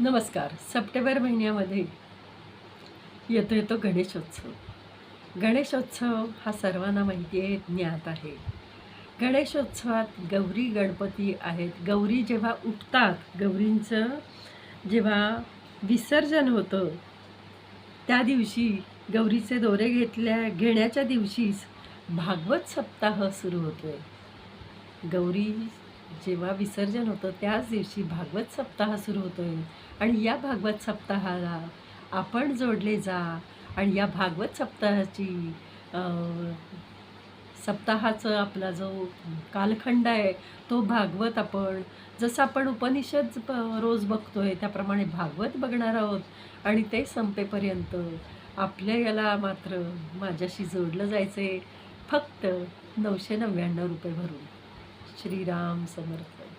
नमस्कार. सप्टेंबर महिन्यामध्ये येतो येतो गणेशोत्सव. गणेशोत्सव हा सर्वांना माहिती आहे ज्ञात आहे. गणेशोत्सवात गौरी गणपती आहेत. गौरी जेव्हा उठतात गौरींचं जेव्हा विसर्जन होतं त्या दिवशी गौरीचे दोरे घेतल्या घेण्याच्या दिवशीच भागवत सप्ताह सुरू होतो आहे गौरी जेव्हा विसर्जन होतं त्याच दिवशी भागवत सप्ताह सुरू होतो आहे आणि या भागवत सप्ताहाला आपण जोडले जा आणि या भागवत सप्ताहाची सप्ताहाचं आपला जो कालखंड आहे तो भागवत आपण जसं आपण उपनिषद रोज रोज बघतोय त्याप्रमाणे भागवत बघणार आहोत. आणि ते संपेपर्यंत आपल्या याला मात्र माझ्याशी जोडलं जायचं आहे फक्त नऊशे नव्याण्णव रुपये भरून. श्रीराम समर्थ.